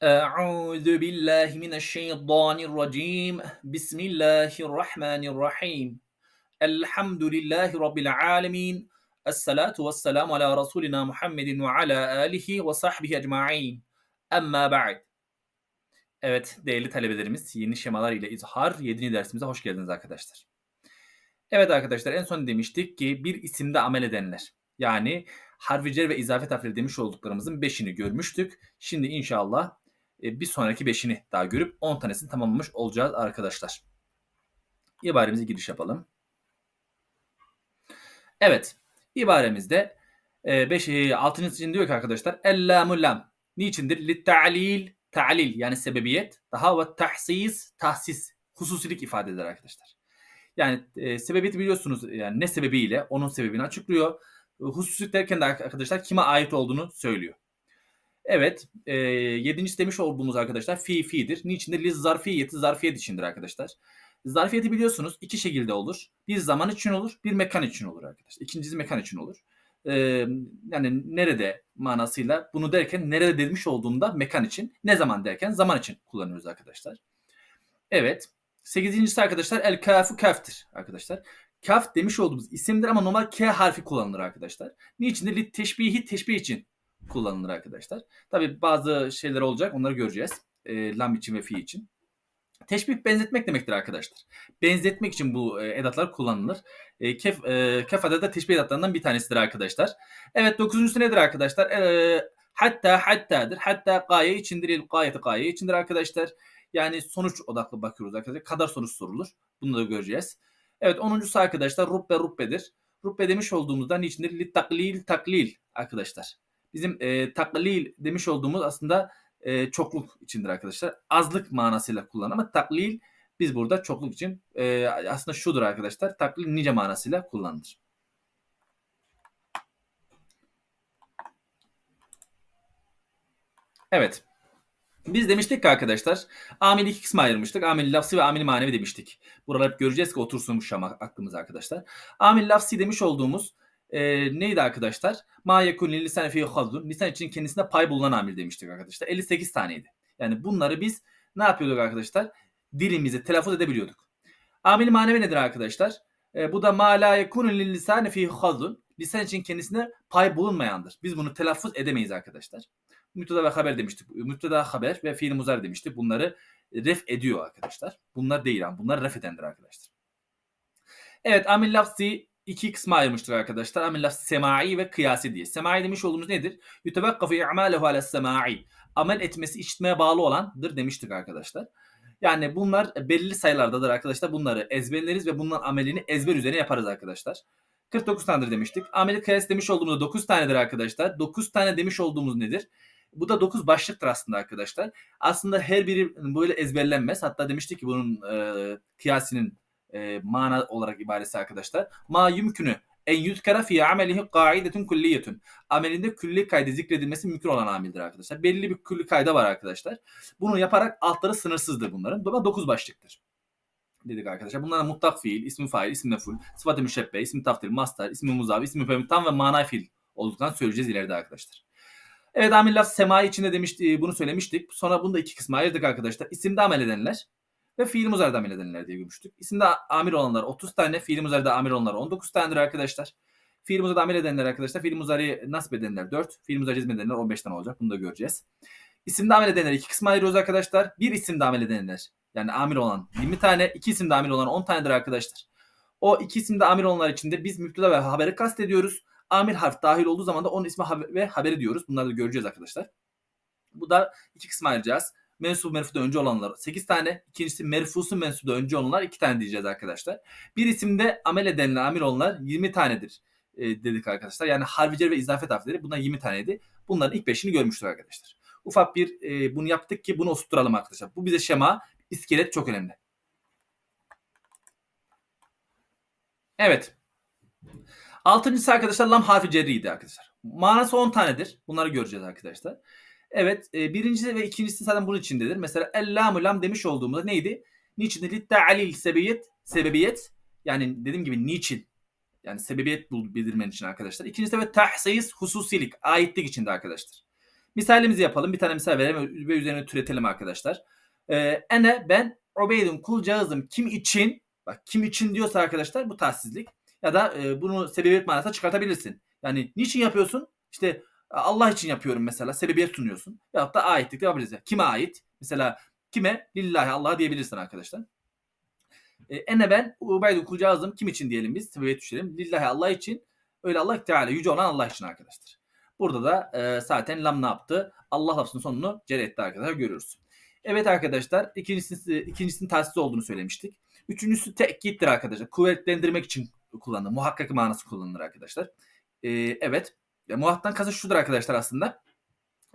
Euzu billahi mineşşeytanirracim. Bismillahirrahmanirrahim. Elhamdülillahi rabbil alamin. Esselatu vesselamu ala rasulina Muhammedin ve ala alihi ve sahbihi ecmaîn. Amma ba'd. Evet değerli talebelerimiz yeni şemalar ile izhar 7. dersimize hoş geldiniz arkadaşlar. Evet arkadaşlar en son demiştik ki bir isimde amel edenler. Yani harficer ve izafe tafril demiş olduklarımızın 5'ini görmüştük. Şimdi inşallah bir sonraki 5'ini daha görüp 10 tanesini tamamlamış olacağız arkadaşlar. İbaremize giriş yapalım. Evet. İbaremizde 5 e, 6. E, için diyor ki arkadaşlar ellamu lam. Niçindir? Li ta'lil yani sebebiyet daha ve tahsis tahsis hususilik ifade eder arkadaşlar. Yani e, sebebiyeti biliyorsunuz yani ne sebebiyle onun sebebini açıklıyor. Hususilik derken de arkadaşlar kime ait olduğunu söylüyor. Evet. E, yedincisi demiş olduğumuz arkadaşlar fi fi'dir. Niçindir? Liz zarfiyeti zarfiyet içindir arkadaşlar. Zarfiyeti biliyorsunuz iki şekilde olur. Bir zaman için olur, bir mekan için olur arkadaşlar. İkincisi mekan için olur. Ee, yani nerede manasıyla bunu derken nerede demiş olduğumda mekan için, ne zaman derken zaman için kullanıyoruz arkadaşlar. Evet. Sekizincisi arkadaşlar el kafu kaftir arkadaşlar. Kaf demiş olduğumuz isimdir ama normal K harfi kullanılır arkadaşlar. Niçindir? Li teşbihi teşbih için kullanılır arkadaşlar. Tabi bazı şeyler olacak onları göreceğiz. E, lam için ve fi için. Teşbih benzetmek demektir arkadaşlar. Benzetmek için bu e, edatlar kullanılır. E, kef, e, kef adı da teşbih edatlarından bir tanesidir arkadaşlar. Evet dokuzuncusu nedir arkadaşlar? E, hatta hattadır. Hatta gaye içindir. El gayeti gaye içindir arkadaşlar. Yani sonuç odaklı bakıyoruz arkadaşlar. Kadar sonuç sorulur. Bunu da göreceğiz. Evet onuncusu arkadaşlar rubbe rubbedir. Rubbe demiş olduğumuzda niçindir? Li taklil taklil arkadaşlar. Bizim e, taklil demiş olduğumuz aslında e, çokluk içindir arkadaşlar. Azlık manasıyla kullanılır ama taklil biz burada çokluk için e, aslında şudur arkadaşlar. Taklil nice manasıyla kullanılır. Evet. Biz demiştik ki arkadaşlar amil iki kısma ayırmıştık. Amil lafsi ve amil manevi demiştik. Buraları hep göreceğiz ki otursun bu şama aklımıza arkadaşlar. Amil lafsi demiş olduğumuz e, neydi arkadaşlar? Ma yekun lisan fi hazzun. Lisan için kendisine pay bulunan amil demiştik arkadaşlar. 58 taneydi. Yani bunları biz ne yapıyorduk arkadaşlar? Dilimizi telaffuz edebiliyorduk. Amil manevi nedir arkadaşlar? E, bu da ma la yekun lisan fi hazzun. Lisan için kendisine pay bulunmayandır. Biz bunu telaffuz edemeyiz arkadaşlar. Müpteda ve haber demiştik. Müpteda haber ve fiil muzar demiştik. Bunları ref ediyor arkadaşlar. Bunlar değil ama bunlar ref edendir arkadaşlar. Evet amil lafzi iki kısma ayırmıştık arkadaşlar. Amil laf semai ve kıyasi diye. Semai demiş olduğumuz nedir? Yutebekkafu i'malehu ala semai. Amel etmesi işitmeye bağlı olandır demiştik arkadaşlar. Yani bunlar belli sayılardadır arkadaşlar. Bunları ezberleriz ve bunların amelini ezber üzerine yaparız arkadaşlar. 49 tanedir demiştik. Ameli kıyas demiş olduğumuzda 9 tanedir arkadaşlar. 9 tane demiş olduğumuz nedir? Bu da 9 başlıktır aslında arkadaşlar. Aslında her biri böyle ezberlenmez. Hatta demiştik ki bunun e, kıyasinin e, mana olarak ibaresi arkadaşlar. Ma yümkünü en yüzkara fi amelihi kaidetun kulliyetun. Amelinde külli kaydı zikredilmesi mümkün olan amildir arkadaşlar. Belli bir külli kayda var arkadaşlar. Bunu yaparak altları sınırsızdır bunların. Dolayısıyla 9 başlıktır dedik arkadaşlar. Bunlar mutlak fiil, ismi fail, ismi meful, sıfatı müşebbe, ismi taftil, mastar, ismi muzavi, ismi müfem tam ve mana fiil olduklarını söyleyeceğiz ileride arkadaşlar. Evet amil laf semai içinde demişti, bunu söylemiştik. Sonra bunu da iki kısma ayırdık arkadaşlar. İsimde amel edenler ve fiil muzarda amel edenler diye görmüştük. İsimde amir olanlar 30 tane, fiil muzarda amir olanlar 19 tanedir arkadaşlar. Fiil muzarda amel edenler arkadaşlar, fiil muzari nasip edenler 4, fiil muzari cezm edenler 15 tane olacak. Bunu da göreceğiz. İsimde amel edenler iki kısma ayırıyoruz arkadaşlar. Bir isimde amel edenler yani amir olan 20 tane, iki isimde amir olan 10 tanedir arkadaşlar. O iki isimde amir olanlar içinde biz müpteda ve haberi kastediyoruz. Amir harf dahil olduğu zaman da onun ismi ve haberi diyoruz. Bunları da göreceğiz arkadaşlar. Bu da iki kısma ayıracağız. Mensup merfuda önce olanlar 8 tane. İkincisi merfusu mensuda önce olanlar 2 tane diyeceğiz arkadaşlar. Bir isimde amel edenler amir olanlar 20 tanedir e, dedik arkadaşlar. Yani harficer ve izafet harfleri bunlar 20 taneydi. Bunların ilk 5'ini görmüştük arkadaşlar. Ufak bir e, bunu yaptık ki bunu oturtturalım arkadaşlar. Bu bize şema. iskelet çok önemli. Evet. Altıncısı arkadaşlar lam harfi cerriydi arkadaşlar. Manası 10 tanedir. Bunları göreceğiz arkadaşlar. Evet e, birincisi ve ikincisi zaten bunun içindedir. Mesela el lam demiş olduğumuzda neydi? Niçin? Litta'alil sebebiyet, sebebiyet yani dediğim gibi niçin? Yani sebebiyet bildirmen için arkadaşlar. İkincisi de tahsis hususilik, aitlik içinde arkadaşlar. Misalimizi yapalım. Bir tane misal verelim ve üzerine türetelim arkadaşlar. Ee, ene ben Ubeydun kul cağızım kim için? Bak kim için diyorsa arkadaşlar bu tahsizlik. Ya da e, bunu sebebiyet manasına çıkartabilirsin. Yani niçin yapıyorsun? İşte Allah için yapıyorum mesela. Sebebiyet sunuyorsun. Ya da aitlik yapabiliriz. Kime ait? Mesela kime? Lillahi Allah'a diyebilirsin arkadaşlar. E, ene ben Ubeydun kul cağızım kim için diyelim biz? Sebebiyet düşelim. Lillahi Allah için. Öyle Allah Teala yüce olan Allah için arkadaşlar. Burada da e, zaten lam ne yaptı? Allah lafzının sonunu cer etti arkadaşlar görüyoruz. Evet arkadaşlar ikincisi, ikincisinin tahsis olduğunu söylemiştik. Üçüncüsü tekittir arkadaşlar. Kuvvetlendirmek için kullanılır. Muhakkak manası kullanılır arkadaşlar. E, evet. Ya, muhattan kasıt şudur arkadaşlar aslında.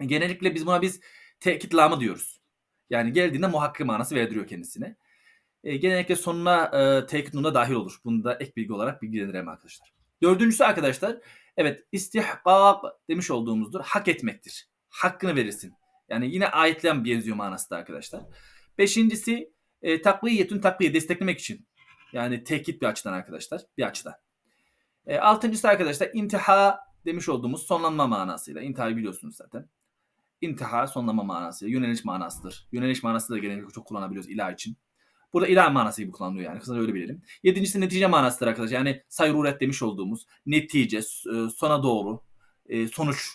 Genellikle biz buna biz tekit lamı diyoruz. Yani geldiğinde muhakkak manası verdiriyor kendisine. E, genellikle sonuna e, tekit nuna dahil olur. Bunu da ek bilgi olarak bilgilendirelim arkadaşlar. Dördüncüsü arkadaşlar evet istihkak demiş olduğumuzdur. Hak etmektir. Hakkını verirsin. Yani yine ayetle benziyor manası da arkadaşlar. Beşincisi e, takviyetün takviye desteklemek için. Yani tekit bir açıdan arkadaşlar. Bir açıdan. E, altıncısı arkadaşlar intiha demiş olduğumuz sonlanma manasıyla. İntihayı biliyorsunuz zaten. İntiha sonlanma manasıyla. Yöneliş manasıdır. Yöneliş manası da genellikle çok kullanabiliyoruz ilah için. Burada ilah manası gibi kullanılıyor yani. Kısaca öyle bilelim. Yedincisi netice manasıdır arkadaşlar. Yani sayruret demiş olduğumuz netice, e, sona doğru, e, sonuç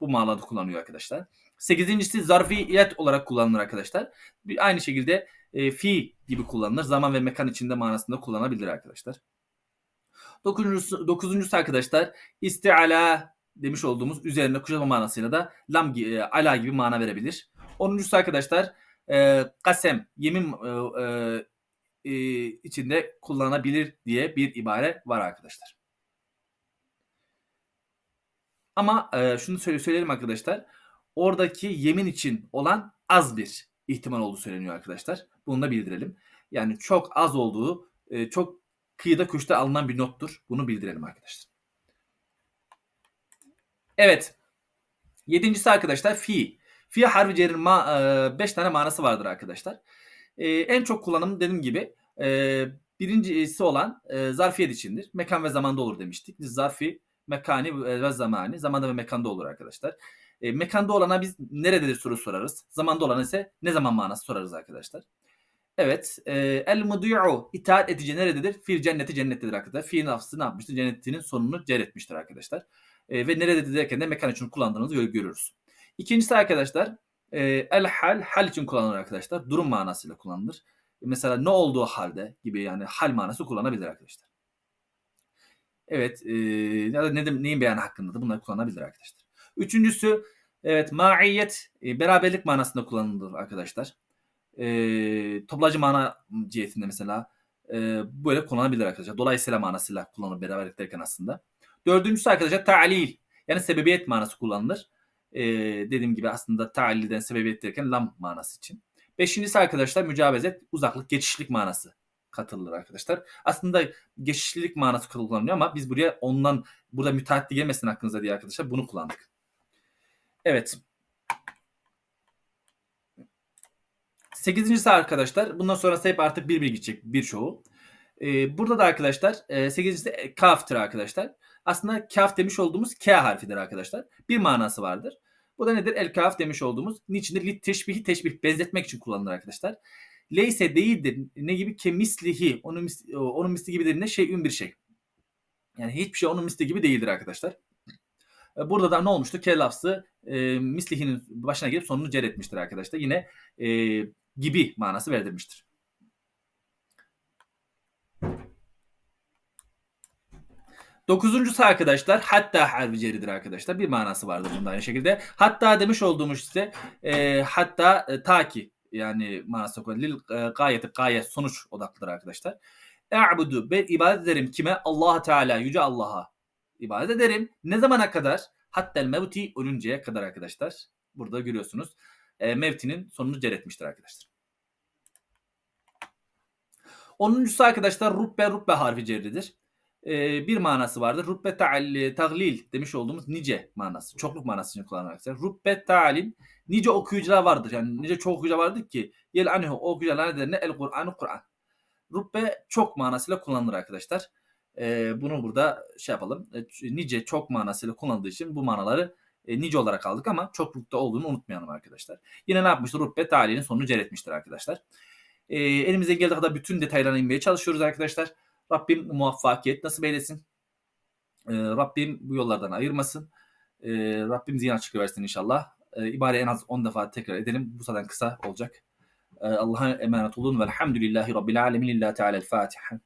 bu manada kullanılıyor arkadaşlar. Sekizincisi zarfiyet olarak kullanılır arkadaşlar. Aynı şekilde e, fi gibi kullanılır. Zaman ve mekan içinde manasında kullanabilir arkadaşlar. Dokuzuncusu, dokuzuncusu arkadaşlar istiala demiş olduğumuz üzerine kuşatma manasıyla da lam e, ala gibi mana verebilir. Onuncusu arkadaşlar e, kasem yemin e, e, içinde kullanabilir diye bir ibare var arkadaşlar. Ama e, şunu söyle söyleyelim arkadaşlar. Oradaki yemin için olan az bir ihtimal olduğu söyleniyor arkadaşlar. Bunu da bildirelim. Yani çok az olduğu, e, çok kıyıda köşte alınan bir nottur. Bunu bildirelim arkadaşlar. Evet. Yedincisi arkadaşlar fi. Fi harfi cerin 5 ma, e, tane manası vardır arkadaşlar. E, en çok kullanım dediğim gibi e, birincisi olan e, zarfiyet içindir. Mekan ve zamanda olur demiştik. Zarfi, mekani ve zamani. Zamanda ve mekanda olur arkadaşlar. E, mekanda olana biz nerededir soru sorarız. Zamanda olana ise ne zaman manası sorarız arkadaşlar. Evet. E, el mudi'u itaat edici nerededir? Fil cenneti cennettedir arkadaşlar. Fiil nafsı ne yapmıştır? Cennetinin sonunu cer etmiştir arkadaşlar. E, ve nerededir derken de mekan için kullandığınızı görüyoruz. İkincisi arkadaşlar e, el hal hal için kullanılır arkadaşlar. Durum manasıyla kullanılır. Mesela ne olduğu halde gibi yani hal manası kullanabilir arkadaşlar. Evet. E, ya da ne, neyin beyanı hakkında da bunları kullanabilir arkadaşlar. Üçüncüsü evet maiyet beraberlik manasında kullanılır arkadaşlar. E, toplacı mana cihetinde mesela e, böyle kullanabilir arkadaşlar. Dolayısıyla manasıyla kullanılır beraberlik derken aslında. Dördüncüsü arkadaşlar ta'lil yani sebebiyet manası kullanılır. E, dediğim gibi aslında ta'lilden sebebiyet derken lam manası için. Beşincisi arkadaşlar mücabezet uzaklık geçişlik manası katılır arkadaşlar. Aslında geçişlilik manası kullanılıyor ama biz buraya ondan burada müteahhitli gelmesin aklınıza diye arkadaşlar bunu kullandık. Evet. Sekizincisi arkadaşlar. Bundan sonra hep artık bir bir gidecek birçoğu. Ee, burada da arkadaşlar e, sekizincisi kaftır arkadaşlar. Aslında kaf demiş olduğumuz K harfidir arkadaşlar. Bir manası vardır. Bu da nedir? El kaf demiş olduğumuz. Niçindir? Lit teşbihi teşbih benzetmek için kullanılır arkadaşlar. Leyse değildir. Ne gibi? Ke mislihi. Onun, onun misli gibidir. Ne? Şeyün bir şey. Yani hiçbir şey onun misli gibi değildir arkadaşlar. E, burada da ne olmuştu? Ke lafzı e, mislihinin başına gelip sonunu cer etmiştir arkadaşlar. Yine e, gibi manası verdirmiştir. Dokuzuncusu arkadaşlar hatta harfi arkadaşlar. Bir manası vardır bunda aynı şekilde. Hatta demiş olduğumuz ise e, hatta e, ta ki yani manası koyar. Lil e, gayeti gayet sonuç odaklıdır arkadaşlar. E'budu ben ibadet ederim kime? Allah Teala yüce Allah'a ibadet ederim. Ne zamana kadar? Hatta mevti ölünceye kadar arkadaşlar. Burada görüyorsunuz. E, mevtinin sonunu cer etmiştir arkadaşlar. Onuncusu arkadaşlar rubbe rubbe harfi cerridir. Ee, bir manası vardır. Rubbe taglil demiş olduğumuz nice manası. Çokluk manası için kullanılır arkadaşlar. Rubbe ta'lil nice okuyucular vardır. Yani nice çok okuyucular vardır ki yel anhu o okuyucular nedenine el Kur'an'ı Kur'an. Rubbe çok manasıyla kullanılır arkadaşlar. Ee, bunu burada şey yapalım. E, nice çok manasıyla kullanıldığı için bu manaları e, nice olarak aldık ama çoklukta olduğunu unutmayalım arkadaşlar. Yine ne yapmıştır? Rutbe talihin sonunu cer etmiştir arkadaşlar. E, elimizden geldiği kadar bütün detaylarına inmeye çalışıyoruz arkadaşlar. Rabbim muvaffakiyet nasip eylesin. E, Rabbim bu yollardan ayırmasın. E, Rabbim zihin açık versin inşallah. E, ibare en az 10 defa tekrar edelim. Bu zaten kısa olacak. E, Allah'a emanet olun. Velhamdülillahi Rabbil alemin. Lillahi Teala'l Fatiha.